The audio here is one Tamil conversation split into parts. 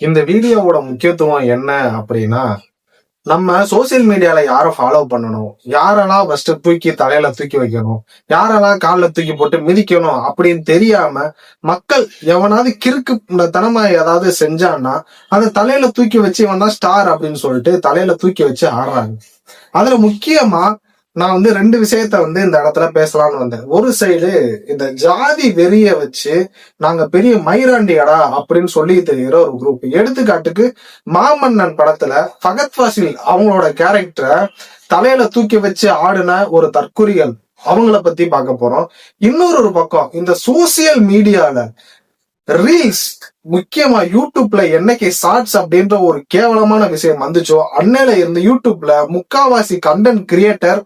இந்த வீடியோவோட முக்கியத்துவம் என்ன அப்படின்னா நம்ம சோசியல் மீடியால யாரை ஃபாலோ பண்ணணும்? யாரெல்லாம் ஃபர்ஸ்ட் தூக்கி தலையில தூக்கி வைக்கணும்? யாரெல்லாம் காலில் தூக்கி போட்டு மிதிக்கணும் அப்படின்னு தெரியாம மக்கள் எவனாவது கிறுக்கு தனமா ஏதாவது செஞ்சான்னா அதை தலையில தூக்கி வச்சு இவன் தான் ஸ்டார் அப்படின்னு சொல்லிட்டு தலையில தூக்கி வச்சு ஆடுறாங்க. அதுல முக்கியமா நான் வந்து ரெண்டு விஷயத்த வந்து இந்த இடத்துல பேசலாம்னு வந்தேன். ஒரு சைடு இந்த ஜாதி வெறிய வச்சு நாங்க பெரிய மைராண்டியடா அப்படின்னு சொல்லி தெரிகிற ஒரு குரூப் எடுத்துக்காட்டுக்கு மாமன்னன் படத்துல பகத் வாசில் அவங்களோட கேரக்டரை தலையில தூக்கி வச்சு ஆடின ஒரு தற்குறிகள் அவங்கள பத்தி பார்க்க போறோம். இன்னொரு ஒரு பக்கம் இந்த சோசியல் மீடியால ரீல்ஸ் முக்கியமா யூடியூப்ல என்னைக்கு ஷார்ட்ஸ் அப்படின்ற ஒரு கேவலமான விஷயம் வந்துச்சோ அன்னையில இருந்து யூடியூப்ல முக்காவாசி கண்டென்ட் கிரியேட்டர்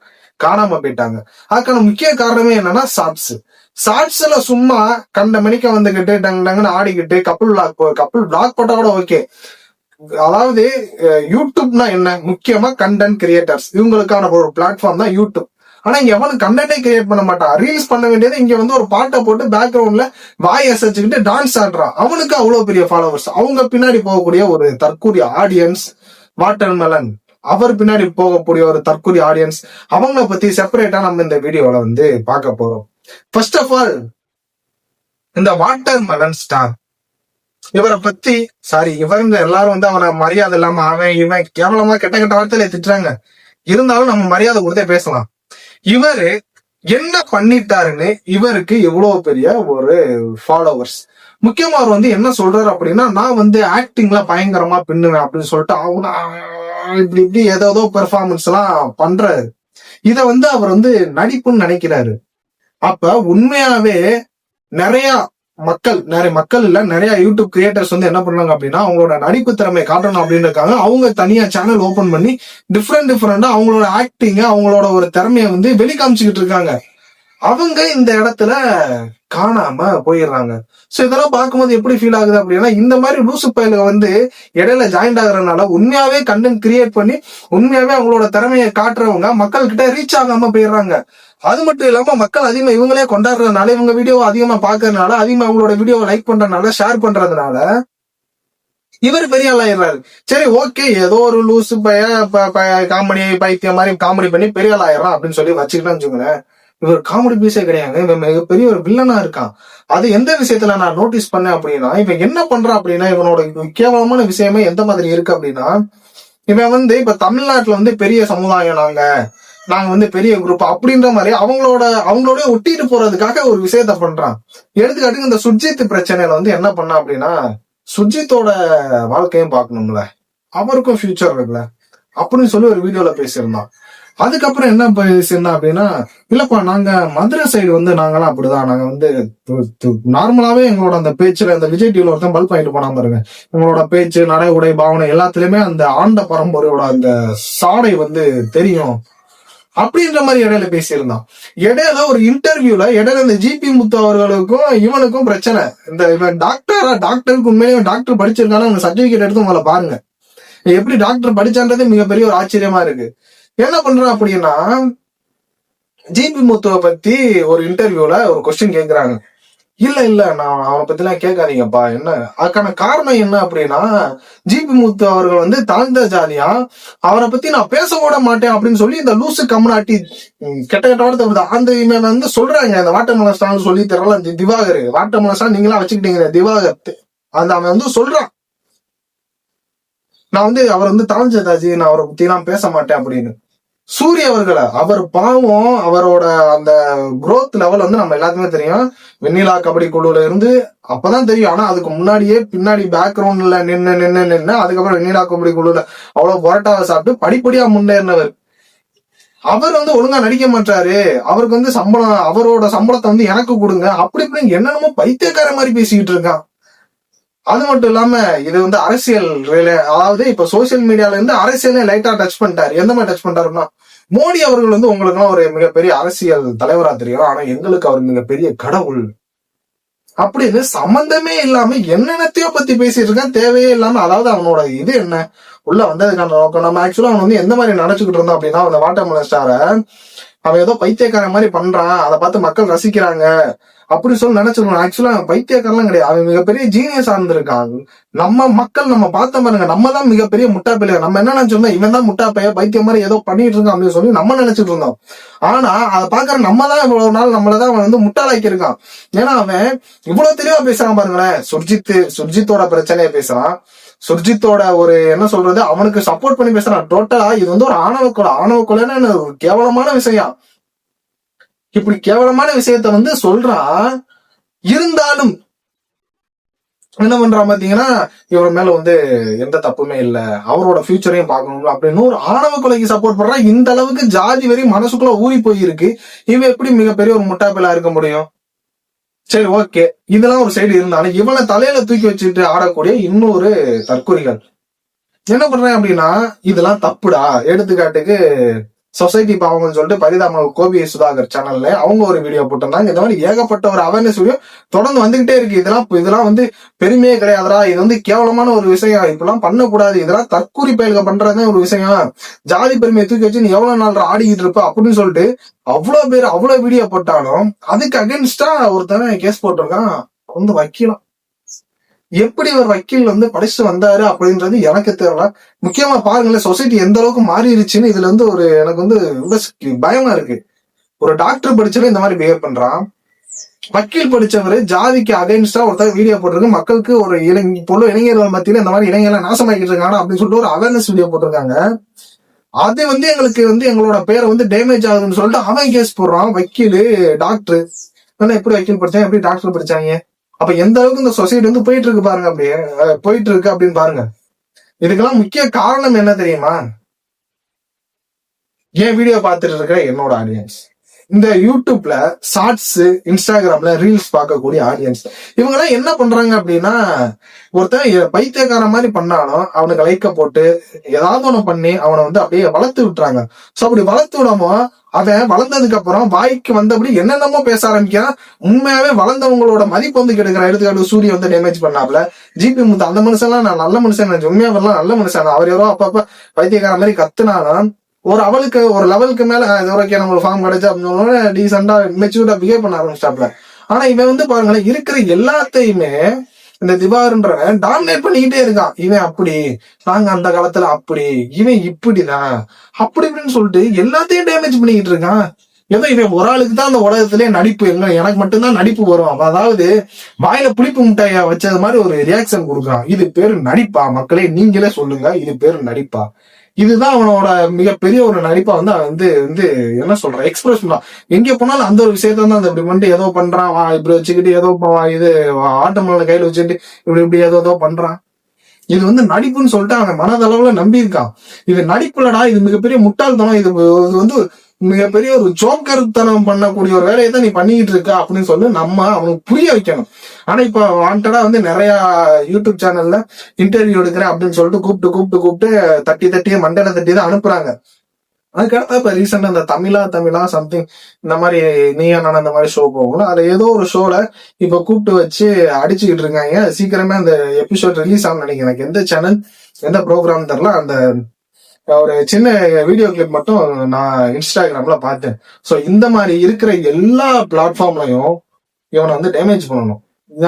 காணாம போயிட்டாங்க. அதுக்கான முக்கிய காரணமே என்னன்னா ஷார்ட்ஸ் ஷார்ட்ஸ்ல சும்மா கண்ட மணிக்க வந்துகிட்டு டங் டங்குன்னு ஆடிக்கிட்டு கப்புள் பிளாக் கப்புள் பிளாக் போட்டா கூட ஓகே அதாவது யூடியூப்னா என்ன? முக்கியமா கண்டென்ட் கிரியேட்டர்ஸ் இவங்களுக்கான ஒரு பிளாட்ஃபார்ம் தான் யூடியூப் ஆனா இங்க எவனும் கண்டென்ட்டே கிரியேட் பண்ண மாட்டான். ரீல்ஸ் பண்ண வேண்டியது இங்க வந்து ஒரு பாட்டை போட்டு பேக்ரவுண்ட்ல வாய் அசைச்சுக்கிட்டு டான்ஸ் ஆடுறான். அவனுக்கு அவ்வளவு பெரிய ஃபாலோவர்ஸ் அவங்க பின்னாடி போகக்கூடிய ஒரு தற்கூடிய ஆடியன்ஸ் வாட்டர் மெலன் அவர் பின்னாடி போகக்கூடிய ஒரு தற்கொலை ஆடியன்ஸ் அவங்கள பத்தி செப்பரேட்டா நம்ம இந்த வீடியோல வந்து பார்க்க போறோம். ஃபர்ஸ்ட் ஆஃப் ஆல் இந்த வாட்டர் மெலன் ஸ்டார் இவரை பத்தி சாரி இவங்க எல்லாரும் வந்து அவனை மரியாதை இல்லாம அவன் இவன் கேவலமா கெட்ட கெட்ட வார்த்தையில திட்டுறாங்க. இருந்தாலும் நம்ம மரியாதை கொடுத்தே பேசலாம். இவரு என்ன பண்ணிட்டாருன்னு இவருக்கு இவ்வளவு பெரிய ஒரு ஃபாலோவர்ஸ் முக்கியமா அவர் வந்து என்ன சொல்றாரு அப்படின்னா நான் வந்து ஆக்டிங்ல பயங்கரமா பின்னுவேன் அப்படின்னு சொல்லிட்டு அவங்க இப்படி இப்படி ஏதோ பெர்ஃபார்மன்ஸ் எல்லாம் பண்றாரு. இத வந்து அவர் வந்து நடிப்புன்னு நினைக்கிறாரு. அப்ப உண்மையாவே நிறைய மக்கள் நிறைய மக்கள் இல்ல நிறைய யூடியூப் கிரியேட்டர்ஸ் வந்து என்ன பண்ணாங்க அப்படின்னா அவங்களோட நடிப்பு திறமை காட்டணும் அப்படின்னு இருக்காங்க அவங்க தனியா சேனல் ஓபன் பண்ணி டிஃப்ரெண்ட் டிஃப்ரெண்டா அவங்களோட ஆக்டிங்க அவங்களோட ஒரு திறமைய வந்து வெளிக்காமிச்சுக்கிட்டு இருக்காங்க. அவங்க இந்த இடத்துல காணாம போயிடுறாங்க. சோ இதெல்லாம் பார்க்கும்போது எப்படி ஃபீல் ஆகுது அப்படின்னா இந்த மாதிரி லூசு பயில வந்து இடையில ஜாயின்ட் ஆகுறதுனால உண்மையாவே கண்டென்ட் கிரியேட் பண்ணி உண்மையாவே அவங்களோட திறமையை காட்டுறவங்க மக்கள் கிட்ட ரீச் ஆகாம போயிடுறாங்க. அது மட்டும் இல்லாம மக்கள் அதிகமா இவங்களே கொண்டாடுறதுனால இவங்க வீடியோ அதிகமா பாக்குறதுனால அதிகமா அவங்களோட வீடியோவை லைக் பண்றதுனால ஷேர் பண்றதுனால இவர் பெரிய ஆள் ஆயிடுறாரு. சரி ஓகே ஏதோ ஒரு லூசு பைய காமெடி பைத்தியம் மாதிரி காமெடி பண்ணி பெரிய ஆள் ஆயிடுறான் அப்படின்னு சொல்லி வச்சுக்கிட்டேன்னு வச்சுக்கோங்களேன். இவர் காமெடி பீஸே கிடையாது. இவன் மிகப்பெரிய ஒரு வில்லனா இருக்கான். அது எந்த விஷயத்துல நான் நோட்டீஸ் பண்ணேன் அப்படின்னா இவன் என்ன பண்றான் அப்படின்னா இவனோட கேவலமான விஷயமே எந்த மாதிரி இருக்கு அப்படின்னா இவன் வந்து இப்ப தமிழ்நாட்டுல வந்து பெரிய சமுதாயம் நாங்க நாங்க வந்து பெரிய குரூப் அப்படின்ற மாதிரி அவங்களோட அவங்களோட ஒட்டிட்டு போறதுக்காக ஒரு விஷயத்த பண்றான். எடுத்துக்காட்டுக்கு இந்த சுர்ஜித் பிரச்சனையில வந்து என்ன பண்ணா அப்படின்னா சுர்ஜித்தோட வாழ்க்கையும் பார்க்கணும்ல. அவருக்கும் ஃபியூச்சர் இருக்குல்ல. அப்படின்னு சொல்லி ஒரு வீடியோல பேசியிருந்தான். அதுக்கப்புறம் என்ன பேசியிருந்தான் அப்படின்னா இல்லப்பா நாங்க மதுரை சைடு வந்து நாங்களாம் அப்படிதான். நாங்க வந்து நார்மலாவே எங்களோட அந்த பேச்சுல இந்த விஜய் டிவில ஒருத்தன் பல்ப் ஆயிட்டு போனா பாருங்க. எங்களோட பேச்சு நடை உடை பாவனை எல்லாத்துலயுமே அந்த ஆண்ட பரம்பரையோட அந்த சாடை வந்து தெரியும். அப்படின்ற மாதிரி இடையில பேசியிருந்தான். இடையில ஒரு இன்டர்வியூல இடையில இந்த ஜிபி முத்து அவர்களுக்கும் இவனுக்கும் பிரச்சனை. இந்த இவன் டாக்டரா டாக்டருக்கு உண்மையிலேயே டாக்டர் படிச்சிருக்கான அவங்க சர்டிபிகேட் எடுத்து உங்களை பாருங்க. எப்படி டாக்டர் படிச்சான்றதே மிகப்பெரிய ஒரு ஆச்சரியமா இருக்கு. என்ன பண்றான் அப்படின்னா ஜிபி முத்துவை பத்தி ஒரு இன்டர்வியூல ஒரு கொஸ்டின் கேக்குறாங்க. இல்ல இல்ல நான் அவனை பத்தி எல்லாம் கேட்காதீங்கப்பா. என்ன அதுக்கான காரணம் என்ன அப்படின்னா ஜிபி முத்து அவர்கள் வந்து தாழ்ந்த ஜாதியா? அவரை பத்தி நான் பேச கூட மாட்டேன் அப்படின்னு சொல்லி இந்த லூசு கம்னாட்டி கெட்ட கெட்ட வார்த்தை வருது. அந்த இவன் வந்து சொல்றாங்க இந்த வாட்டமலை சொல்லி தெரியல இந்த திவாகர். வாட்டமலை ஸ்டான் நீங்களா வச்சுக்கிட்டீங்க திவாகர். அந்த அவன் வந்து சொல்றான். நான் வந்து அவர் வந்து தாழ்ந்த ஜாதி நான் அவரை பத்தி எல்லாம் பேச மாட்டேன் அப்படின்னு. சூரிய அவர்களை அவர் பாவம் அவரோட அந்த குரோத் லெவல் வந்து நம்ம எல்லாத்துக்குமே தெரியும். வெண்ணிலா கபடி குழுல இருந்து அப்பதான் தெரியும். ஆனா அதுக்கு முன்னாடியே பின்னாடி பேக்ரவுண்ட்ல நின்று நின்று நின்று அதுக்கப்புறம் வெண்ணிலா கபடி குழுல அவ்வளவு பொரட்டாவை சாப்பிட்டு படிப்படியா முன்னேறினவர். அவர் வந்து ஒழுங்கா நடிக்க மாட்டாரு. அவருக்கு வந்து சம்பளம் அவரோட சம்பளத்தை வந்து எனக்கு கொடுங்க. அப்படி இப்படின்னு என்னென்னமோ பைத்தியக்கார மாதிரி பேசிக்கிட்டு இருக்கான். அது மட்டும் இல்லாம இது வந்து அரசியல் அதாவது இப்ப சோசியல் மீடியால இருந்து அரசியலே லைட்டா டச் பண்ணிட்டாரு. எந்த மாதிரி டச் பண்ணிட்டாருன்னா மோடி அவர்கள் வந்து உங்களுக்கு ஒரு மிகப்பெரிய அரசியல் தலைவரா தெரியும். ஆனா எங்களுக்கு அவர் மிகப்பெரிய கடவுள். அப்படின்னு சம்பந்தமே இல்லாம என்னென்னத்தையோ பத்தி பேசிட்டு இருக்கான். தேவையே இல்லாம அதாவது அவனோட இது என்ன? உள்ள வந்ததுக்கான நோக்கம். நம்ம ஆக்சுவலா அவன் வந்து எந்த மாதிரி நினைச்சுக்கிட்டு இருந்தோம் அப்படின்னா அந்த வாட்டர் ஸ்டார அவன் ஏதோ பைத்தியக்காரன் மாதிரி பண்றான் அதை பார்த்து மக்கள் ரசிக்கிறாங்க. அப்படி சொல்லி நினைச்சிருக்கணும் ஆக்சுவலா பைத்தியக்காரலாம் கிடையாது. அவன் மிகப்பெரிய ஜீனியஸ் இருந்திருக்கான். நம்ம மக்கள் நம்ம பார்த்த பாருங்க நம்ம தான் மிகப்பெரிய முட்டா நம்ம என்ன நினைச்சிருந்தோம்? இவன் தான் முட்டா பைத்தியம் மாதிரி ஏதோ பண்ணிட்டு இருக்கான் அப்படின்னு சொல்லி நம்ம நினைச்சிட்டு இருந்தோம். ஆனா அதை பாக்குற நம்ம தான் இவ்வளவு நாள் நம்மளதான் அவன் வந்து முட்டாளாக்கி இருக்கான் ஏன்னா அவன் இவ்வளவு தெளிவா பேசுறான் பாருங்களேன். சுர்ஜித் சுர்ஜித்தோட பிரச்சனையை பேசுறான். சுர்ஜித்தோட ஒரு என்ன சொல்றது அவனுக்கு சப்போர்ட் பண்ணி பேசுறான் டோட்டலா இது வந்து ஒரு ஆணவ கொலை. ஆணவ கொலைன்னு ஒரு கேவலமான விஷயம். இப்படி கேவலமான விஷயத்த வந்து சொல்றான் இருந்தாலும் என்ன பண்றான் பாத்தீங்கன்னா இவர் மேல வந்து எந்த தப்புமே இல்ல. அவரோட ஃபியூச்சரையும் பார்க்கணும் அப்படின்னு ஒரு ஆணவ கொலைக்கு சப்போர்ட் பண்றான் இந்த அளவுக்கு ஜாதி வரி மனசுக்குள்ள ஊறி போயிருக்கு. இவன் எப்படி மிகப்பெரிய ஒரு முட்டாப்பிலா இருக்க முடியும்? சரி ஓகே இதெல்லாம் ஒரு சைடு இருந்தாலும் இவனை தலையில தூக்கி வச்சுட்டு ஆடக்கூடிய இன்னொரு தற்கொலைகள். என்ன பண்றேன் அப்படின்னா இதெல்லாம் தப்புடா. எடுத்துக்காட்டுக்கு சொசைட்டி பாவங்கள்னு சொல்லிட்டு பரிதாம கோபி சுதாகர் சேனல்ல அவங்க ஒரு வீடியோ போட்டிருந்தாங்க. இந்த மாதிரி ஏகப்பட்ட ஒரு அவேர்னஸ் வீடியோ தொடர்ந்து வந்துகிட்டே இருக்கு. இதெல்லாம் இதெல்லாம் வந்து பெருமையே கிடையாதுடா. இது வந்து கேவலமான ஒரு விஷயம். இப்பெல்லாம் பண்ணக்கூடாது. இதெல்லாம் தற்கூரி பயல்கள் பண்றதே ஒரு விஷயம். ஜாதி பெருமையை தூக்கி வச்சு நீ எவ்வளவு நாள் ஆடிக்கிட்டு இருப்ப அப்படின்னு சொல்லிட்டு அவ்வளவு பேர் அவ்வளவு வீடியோ போட்டாலும் அதுக்கு அகேன்ஸ்டா ஒருத்தவன் கேஸ் போட்டிருக்கான். வந்து வக்கீலாம் எப்படி ஒரு வக்கீல் வந்து படிச்சுட்டு வந்தாரு அப்படின்றது எனக்கு தெரியல. முக்கியமா பாருங்களேன் சொசைட்டி எந்த அளவுக்கு மாறிடுச்சுன்னு இதுல இருந்து ஒரு எனக்கு வந்து பயமா இருக்கு. ஒரு டாக்டர் படிச்சவன் இந்த மாதிரி பிஹேவ் பண்றான். வக்கீல் படிச்சவரு ஜாதிக்கு அகைன்ஸ்டா ஒருத்தர் வீடியோ போட்டிருக்கு. மக்களுக்கு ஒரு இளைஞ பொண்ணு இளைஞர்கள் மத்தியில இந்த மாதிரி இளைஞர்கள் நாசமாக்கிட்டு இருக்காங்க அப்படின்னு சொல்லிட்டு ஒரு அவேர்னஸ் வீடியோ போட்டிருக்காங்க. அது வந்து எங்களுக்கு வந்து எங்களோட பேரை வந்து டேமேஜ் ஆகுதுன்னு சொல்லிட்டு அவன் கேஸ் போடுறான். வக்கீலு டாக்டர் எப்படி வக்கீல் படிச்சாங்க எப்படி டாக்டர் படிச்சாங்க? அப்ப எந்த அளவுக்கு இந்த சொசைட்டி வந்து போயிட்டு இருக்கு பாருங்க அப்படியே. போயிட்டு இருக்கு அப்படின்னு பாருங்க. இதுக்கெல்லாம் முக்கிய காரணம் என்ன தெரியுமா? ஏன் வீடியோ பார்த்துட்டு இருக்கிற என்னோட ஆடியன்ஸ் இந்த யூடியூப்ல ஷார்ட்ஸ் இன்ஸ்டாகிராம்ல ரீல்ஸ் பார்க்கக்கூடிய ஆடியன்ஸ் இவங்க எல்லாம் என்ன பண்றாங்க அப்படின்னா ஒருத்தன் பைத்தியக்கார மாதிரி பண்ணாலும் அவனுக்கு லைக்க போட்டு ஏதாவது ஒண்ணு பண்ணி அவனை வந்து அப்படியே வளர்த்து விட்டுறாங்க. சோ அப்படி வளர்த்து விடாம அவன் வளர்ந்ததுக்கு அப்புறம் வாய்க்கு வந்தபடி என்னென்னமோ பேச ஆரம்பிக்கிறான். உண்மையாவே வளர்ந்தவங்களோட மதிப்பு வந்து கெடுக்கிறான். எடுத்துக்காட்டு சூரிய வந்து டேமேஜ் பண்ணாப்ல ஜிபி முத்து அந்த மனுஷன்லாம் நான் நல்ல மனுஷன் உண்மையாவெல்லாம் நல்ல மனுஷன் அவர் யாரோ அப்பப்ப பைத்தியக்கார மாதிரி கத்துனாலும் ஒரு அவளுக்கு ஒரு லெவலுக்கு மேல இது வரைக்கும் நம்மளுக்கு ஃபார்ம் கிடைச்சு அப்படின்னு டீசெண்டா மெச்சூர்டா பிஹேவ் பண்ண ஆரம்பிச்சிட்டாப்ல ஆனா இவன் வந்து பாருங்களேன் இருக்கிற எல்லாத்தையுமே இந்த திவாருன்றவன் டாமினேட் பண்ணிக்கிட்டே இருக்கான். இவன் அப்படி நாங்க அந்த காலத்துல அப்படி இவன் இப்படிதான் அப்படி இப்படின்னு சொல்லிட்டு எல்லாத்தையும் டேமேஜ் பண்ணிக்கிட்டு இருக்கான். ஏதோ இவன் ஒரு ஆளுக்கு தான் அந்த உலகத்திலே நடிப்பு எங்க எனக்கு மட்டும்தான் நடிப்பு வரும். அதாவது வாயில புளிப்பு முட்டைய வச்சது மாதிரி ஒரு ரியாக்ஷன் கொடுக்குறான். இது பேரு நடிப்பா? மக்களே நீங்களே சொல்லுங்க. இது பேரு நடிப்பா? இதுதான் அவனோட மிகப்பெரிய ஒரு நடிப்பா வந்து அவன் வந்து வந்து என்ன சொல்றான் எக்ஸ்பிரஸ் பண்றான் எங்க போனாலும் அந்த ஒரு விஷயத்த வந்து அந்த இப்படி பண்ணிட்டு ஏதோ பண்றான் வா இப்படி வச்சுக்கிட்டு ஏதோ இது ஆட்டமான கையில வச்சுட்டு இப்படி இப்படி ஏதோ ஏதோ பண்றான். இது வந்து நடிப்புன்னு சொல்லிட்டு அவன் மனதளவுல நம்பி இருக்கான் இது நடிப்புலடா இது மிகப்பெரிய முட்டாள்தனம் இது வந்து மிகப்பெரிய ஒரு ஜோக்கருத்தனம் பண்ணக்கூடிய ஒரு வேலையை தான் நீ பண்ணிக்கிட்டு இருக்க அப்படின்னு சொல்லி நம்ம அவனுக்கு புரிய வைக்கணும். ஆனா இப்ப வாண்டடா வந்து நிறைய யூடியூப் சேனல்ல இன்டர்வியூ எடுக்கிறேன் அப்படின்னு சொல்லிட்டு கூப்பிட்டு கூப்பிட்டு கூப்பிட்டு தட்டி தட்டியே மண்டல தட்டி தான் அனுப்புறாங்க. அதுக்கடுத்த இப்ப ரீசெண்டா இந்த தமிழா தமிழா சம்திங் இந்த மாதிரி நீயா நான் அந்த மாதிரி ஷோ போகணும். அதுல ஏதோ ஒரு ஷோல இப்ப கூப்பிட்டு வச்சு அடிச்சுக்கிட்டு இருக்காங்க. சீக்கிரமே அந்த எபிசோட் ரிலீஸ் ஆகும் நினைக்கிறேன். எனக்கு எந்த சேனல் எந்த ப்ரோக்ராம் தெரில அந்த ஒரு சின்ன வீடியோ கிளிப் மட்டும் நான் இன்ஸ்டாகிராம்ல பார்த்தேன். ஸோ இந்த மாதிரி இருக்கிற எல்லா பிளாட்ஃபார்ம்லையும் இவனை வந்து டேமேஜ் பண்ணணும்.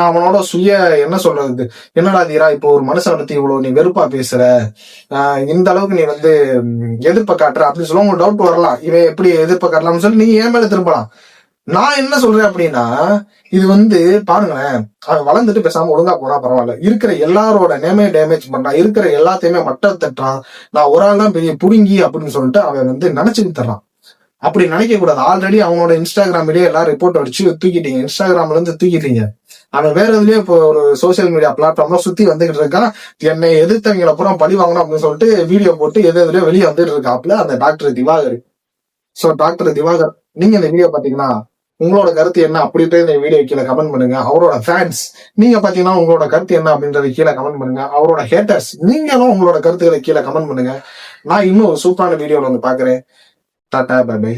அவனோட சுய என்ன சொல்றது? என்னடா தீரா இப்போ ஒரு மனுஷன் பத்தி இவ்வளவு நீ வெறுப்பா பேசுற? இந்த அளவுக்கு நீ வந்து எதிர்ப்ப காட்டுற அப்படின்னு சொல்லி உங்களுக்கு டவுட் வரலாம். இவன் எப்படி எதிர்ப்ப காட்டலாம்னு சொல்லி நீ ஏன் மேல திரும்பலாம். நான் என்ன சொல்றேன் அப்படின்னா இது வந்து பாருங்களேன் அவன் வளர்ந்துட்டு பேசாம ஒழுங்கா போனா பரவாயில்ல. இருக்கிற எல்லாரோட நேமே டேமேஜ் பண்றான் இருக்கிற எல்லாத்தையுமே மட்டம் தட்டுறான் நான் ஒரு ஆள் தான் பெரிய புடுங்கி அப்படின்னு சொல்லிட்டு அவன் வந்து நினைச்சுட்டு தர்றான் அப்படி நினைக்க கூடாது. ஆல்ரெடி அவனோட இன்ஸ்டாகிராம் வீடியோ எல்லாம் ரிப்போர்ட் அடிச்சு தூக்கிட்டீங்க. இன்ஸ்டாகிராம்ல இருந்து தூக்கிட்டீங்க. அவன் வேற எதுலயே இப்போ ஒரு சோசியல் மீடியா பிளாட்ஃபார்ம்ல சுத்தி வந்துகிட்டு இருக்கான் என்னை எதிர்த்தவங்களை அப்புறம் பழி வாங்கணும் அப்படின்னு சொல்லிட்டு வீடியோ போட்டு எது எதுலயோ வெளியே வந்துட்டு இருக்காப்ல அந்த doctor Divakar. So doctor Divakar நீங்க இந்த வீடியோ பாத்தீங்கன்னா உங்களோட கருத்து என்ன அப்படின்ட்டு இந்த வீடியோ கீழே கமெண்ட் பண்ணுங்க. அவரோட ஃபேன்ஸ் நீங்க பாத்தீங்கன்னா உங்களோட கருத்து என்ன அப்படின்றத கீழே கமெண்ட் பண்ணுங்க. அவரோட ஹேட்டர்ஸ் நீங்களும் உங்களோட கருத்துக்களை கீழே கமெண்ட் பண்ணுங்க. நான் இன்னும் ஒரு சூப்பரான வீடியோல வந்து பாக்குறேன் டாடா பை பை